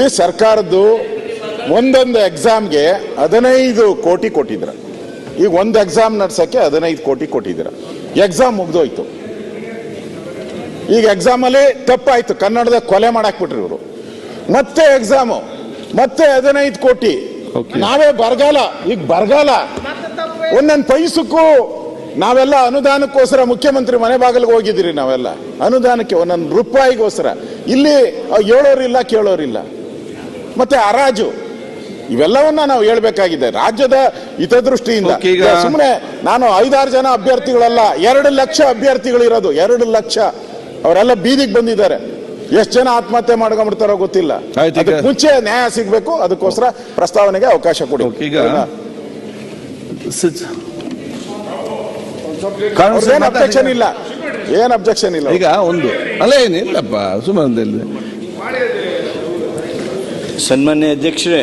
ಇಲ್ಲಿ ಸರ್ಕಾರದ್ದು ಒಂದೊಂದು ಎಕ್ಸಾಮ್ಗೆ ಹದಿನೈದು ಕೋಟಿ ಕೊಟ್ಟಿದ್ರ. ಈಗ ಒಂದು ಎಕ್ಸಾಮ್ ನಡ್ಸಕ್ಕೆ ಹದಿನೈದು ಕೋಟಿ ಕೊಟ್ಟಿದ್ದೀರ ಎಕ್ಸಾಮ್ ಮುಗ್ದೋಯ್ತು. ಈಗ ಎಕ್ಸಾಮಲ್ಲಿ ತಪ್ಪಾಯ್ತು. ಕನ್ನಡದ ಕೊಲೆ ಮಾಡಾಕ್ಬಿಟ್ರಿ ಇವರು. ಮತ್ತೆ ಎಕ್ಸಾಮು ಮತ್ತೆ ಹದಿನೈದು ಕೋಟಿ. ನಾವೇ ಬರಗಾಲ. ಈಗ ಬರಗಾಲ. ಒಂದೊಂದು ಪೈಸಕ್ಕೂ ನಾವೆಲ್ಲ ಅನುದಾನಕ್ಕೋಸ್ಕರ ಮುಖ್ಯಮಂತ್ರಿ ಮನೆ ಬಾಗಿಲಿಗೆ ಹೋಗಿದ್ದೀರಿ ನಾವೆಲ್ಲ. ಅನುದಾನಕ್ಕೆ ಒಂದೊಂದು ರೂಪಾಯಿಗೋಸ್ಕರ. ಇಲ್ಲಿ ಹೇಳೋರಿಲ್ಲ ಕೇಳೋರಿಲ್ಲ. ಮತ್ತೆ ಹರಾಜು. ಇವೆಲ್ಲವನ್ನ ನಾವು ಹೇಳ್ಬೇಕಾಗಿದೆ. ರಾಜ್ಯದ ಹಿತದೃಷ್ಟಿಯಿಂದ. ಸುಮ್ಮನೆ ನಾನು ಐದಾರು ಜನ ಅಭ್ಯರ್ಥಿಗಳಲ್ಲ ಎರಡು ಲಕ್ಷ ಅಭ್ಯರ್ಥಿಗಳಿರೋದು ಎರಡು ಲಕ್ಷ. ಅವರೆಲ್ಲ ಬೀದಿಗೆ ಬಂದಿದ್ದಾರೆ. ಎಷ್ಟು ಜನ ಆತ್ಮಹತ್ಯೆ ಮಾಡ್ಕೊಂಡ್ಬಿಡ್ತಾರೋ ಗೊತ್ತಿಲ್ಲ. ಮುಂಚೆ ನ್ಯಾಯ ಸಿಗ್ಬೇಕು. ಅದಕ್ಕೋಸ್ಕರ ಪ್ರಸ್ತಾವನೆಗೆ ಅವಕಾಶ ಕೊಡಿ. ಈಗ ಏನ್ ಅಬ್ಜೆಕ್ಷನ್ ಇಲ್ಲ. ಏನ್ ಅಬ್ಜೆಕ್ಷನ್ ಇಲ್ಲ ಈಗ ಒಂದು. ಅಲ್ಲ ಏನಿಲ್ಲಪ್ಪ ಸುಮ್ಮನೆ ಸನ್ಮಾನ್ಯ ಅಧ್ಯಕ್ಷರೇ